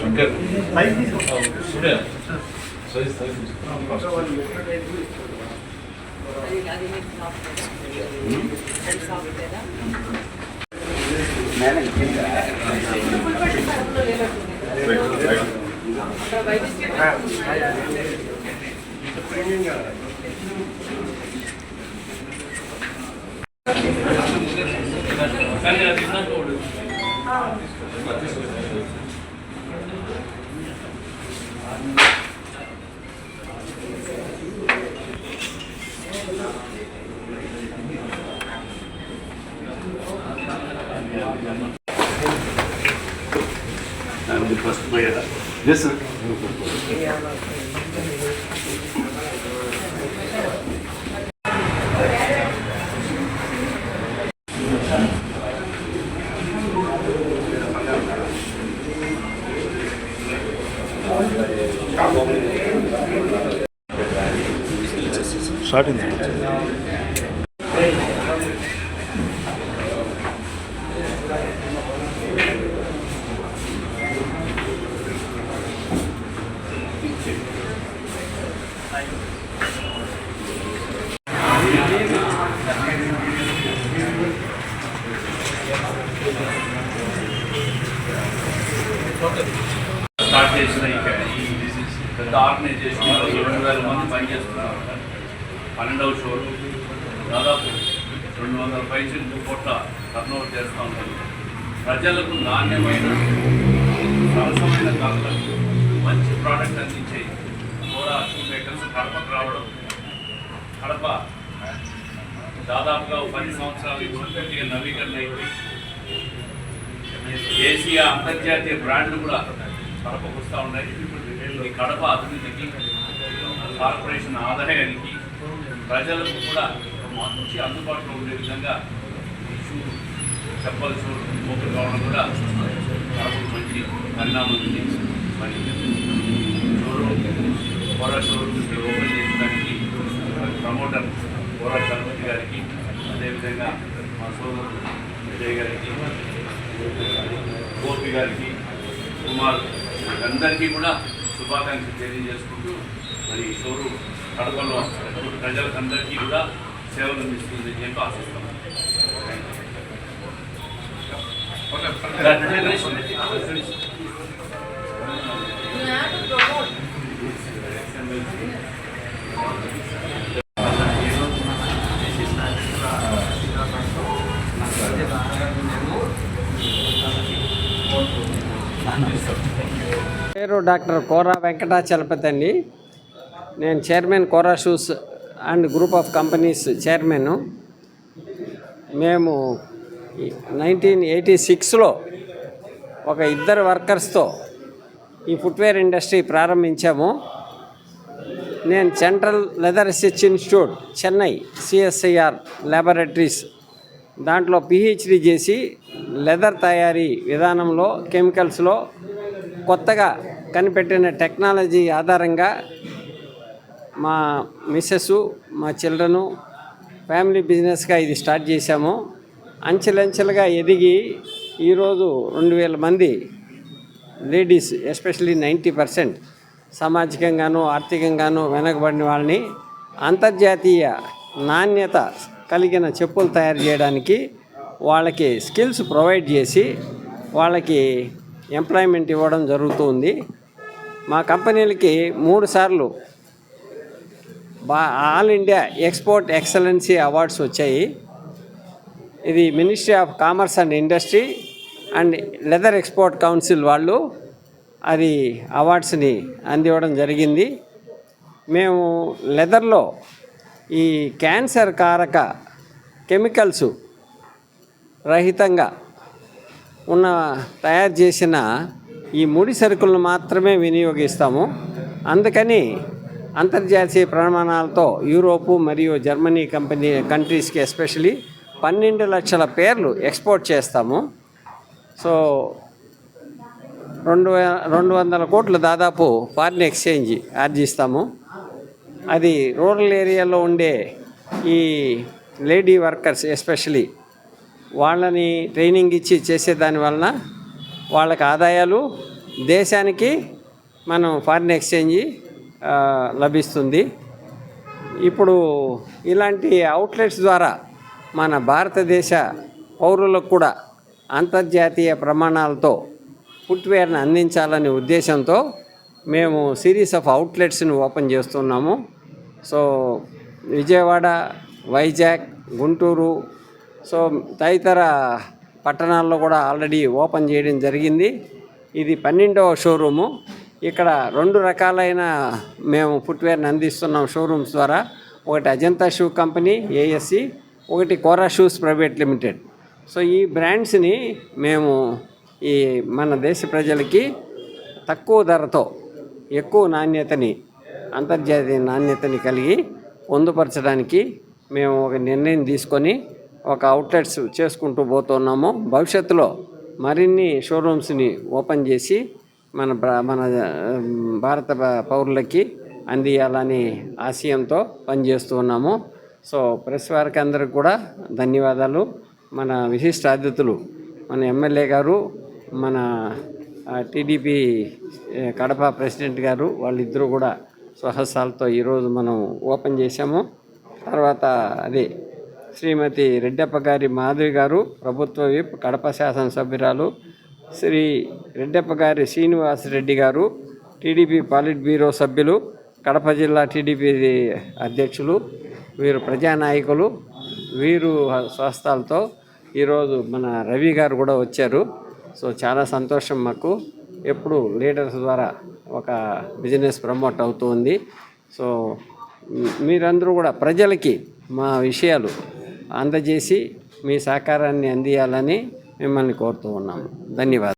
Shankar. Surya. Size size కానీ అది నాకు Najbolje postoje. Gdje sam? Starting. పెద్ద ఆర్గనైజేషన్ రెండు వేల మంది పనిచేస్తున్నారు. పన్నెండవ షోలు దాదాపు రెండు వందల పైసలు కోట్ల టర్నోవర్ చేస్తూ ఉంటారు ప్రజలకు నాణ్యమైన సరసమైన ధరలకు మంచి ప్రోడక్ట్ అందించే కూడా షూ మేకర్స్ కడపకు రావడం. కడప దాదాపుగా పది సంవత్సరాలు నుంచి నవీకరణ అయిపోయి దేశీయ అంతర్జాతీయ బ్రాండ్లు కూడా కడపకు వస్తూ ఉన్నాయి. ఈ కడప అభివృద్ధికి కార్పొరేషన్ ఆదాయానికి ప్రజలకు కూడా మంచి అందుబాటులో ఉండే విధంగా ఈ షూ చెప్పల్ షూ ఓపెన్ కావడం కూడా కడపకు మంచి పరిణామం ఉంది మరి షోరూమ్ కోరా షోరూమ్ ఓపెన్ చేసడానికి ప్రమోటర్ కోరా చలపతి గారికి అదేవిధంగా మా సోదరుడు విజయ్ గారికి గోపి గారికి కుమార్ అందరికీ కూడా శుభాకాంక్షలు తెలియజేసుకుంటూ మరి ఈ షోరూమ్ కడపలో ప్రజలకు అందరికీ కూడా సేవలు అందిస్తుందని చెప్పి ఆశిస్తున్నాం పేరు డాక్టర్ కోరా వెంకటాచలపతి అండి. నేను chairman Kora shoes and group of companies chairman. మేము నైన్టీన్ ఎయిటీ సిక్స్లో ఒక ఇద్దరు వర్కర్స్తో ఈ ఫుట్వేర్ ఇండస్ట్రీ ప్రారంభించాము. నేను central leather research institute Chennai CSIR laboratories దాంట్లో పిహెచ్డి చేసి లెదర్ తయారీ విధానంలో కెమికల్స్లో కొత్తగా కనిపెట్టిన టెక్నాలజీ ఆధారంగా మా మిస్సెస్ మా చిల్డ్రను ఫ్యామిలీ బిజినెస్గా ఇది స్టార్ట్ చేశాము. అంచెలంచెలుగా ఎదిగి ఈరోజు రెండు వేల మంది లేడీస్ ఎస్పెషల్లీ నైంటీ పర్సెంట్ సామాజికంగాను ఆర్థికంగాను వెనకబడిన వాళ్ళని అంతర్జాతీయ నాణ్యత కలిగిన చెప్పులు తయారు చేయడానికి వాళ్ళకి స్కిల్స్ ప్రొవైడ్ చేసి వాళ్ళకి ఎంప్లాయ్మెంట్ ఇవ్వడం జరుగుతుంది మా కంపెనీలకి మూడు సార్లు బా all India export excellency awards వచ్చాయి. ఇది ministry of commerce and industry and leather export council వాళ్ళు అది అవార్డ్స్ని అందివ్వడం జరిగింది. మేము లెదర్లో ఈ క్యాన్సర్ కారక కెమికల్స్ రహితంగా ఉన్న తయారు చేసిన ఈ ముడి సరుకులను మాత్రమే వినియోగిస్తాము. అందుకని అంతర్జాతీయ ప్రమాణాలతో యూరోపు మరియు జర్మనీ కంపెనీ కంట్రీస్కి ఎస్పెషలీ పన్నెండు లక్షల పేర్లు ఎక్స్పోర్ట్ చేస్తాము. సో రెండు రెండు వందల కోట్లు దాదాపు ఫారిన్ ఎక్స్చేంజ్ ఆర్జిస్తాము. అది రూరల్ ఏరియాలో ఉండే ఈ లేడీ వర్కర్స్ ఎస్పెషలీ వాళ్ళని ట్రైనింగ్ ఇచ్చి చేసే దాని వలన వాళ్ళకి ఆదాయాలు దేశానికి మనం ఫారిన్ ఎక్స్చేంజ్ లభిస్తుంది. ఇప్పుడు ఇలాంటి అవుట్లెట్స్ ద్వారా మన భారతదేశ పౌరులకు కూడా అంతర్జాతీయ ప్రమాణాలతో ఫుట్వేర్ని అందించాలనే ఉద్దేశంతో మేము సిరీస్ ఆఫ్ అవుట్లెట్స్ని ఓపెన్ చేస్తున్నాము. సో విజయవాడ వైజాగ్ గుంటూరు సో తదితర పట్టణాల్లో కూడా ఆల్రెడీ ఓపెన్ చేయడం జరిగింది. ఇది పన్నెండవ షోరూము. ఇక్కడ రెండు రకాలైన మేము ఫుట్వేర్ని అందిస్తున్నాం షోరూమ్స్ ద్వారా. ఒకటి అజంతా షూ కంపెనీ ఏఎస్సి ఒకటి Kora shoes private limited. So ఈ బ్రాండ్స్ని మేము ఈ మన దేశ ప్రజలకి తక్కువ ధరతో ఎక్కువ నాణ్యతని అంతర్జాతీయ నాణ్యతని కలిగి పొందుపరచడానికి మేము ఒక నిర్ణయం తీసుకొని ఒక అవుట్లెట్స్ చేసుకుంటూ పోతున్నాము. భవిష్యత్తులో మరిన్ని షోరూమ్స్ని ఓపెన్ చేసి మన మన భారత పౌరులకి అందియాలని ఆశయంతో పనిచేస్తూ ఉన్నాము. సో ప్రెస్ వారికి అందరికి కూడా ధన్యవాదాలు. మన విశిష్ట అతిథులు మన ఎమ్మెల్యే గారు మన టీడీపీ కడప ప్రెసిడెంట్ గారు వాళ్ళిద్దరూ కూడా స్వహస్తాలతో ఈరోజు మనం ఓపెన్ చేశాము. తర్వాత అదే శ్రీమతి రెడ్డప్ప గారి మాధవి గారు ప్రభుత్వ విప్ కడప శాసనసభ్యురాలు శ్రీ రెడ్డప్ప గారి శ్రీనివాసరెడ్డి గారు టీడీపీ పాలిట్ బ్యూరో సభ్యులు కడప జిల్లా టీడీపీ అధ్యక్షులు వీరు ప్రజానాయకులు వీరు స్వస్థాలతో ఈరోజు మన రవి గారు కూడా వచ్చారు. సో చాలా సంతోషం మాకు. ఎప్పుడు లీడర్స్ ద్వారా ఒక బిజినెస్ ప్రమోట్ అవుతుంది సో మీరందరూ కూడా ప్రజలకి మా విషయాలు అందజేసి మీ సహకారాన్ని అందియాలని మిమ్మల్ని కోరుతూ ఉన్నాము. ధన్యవాదాలు.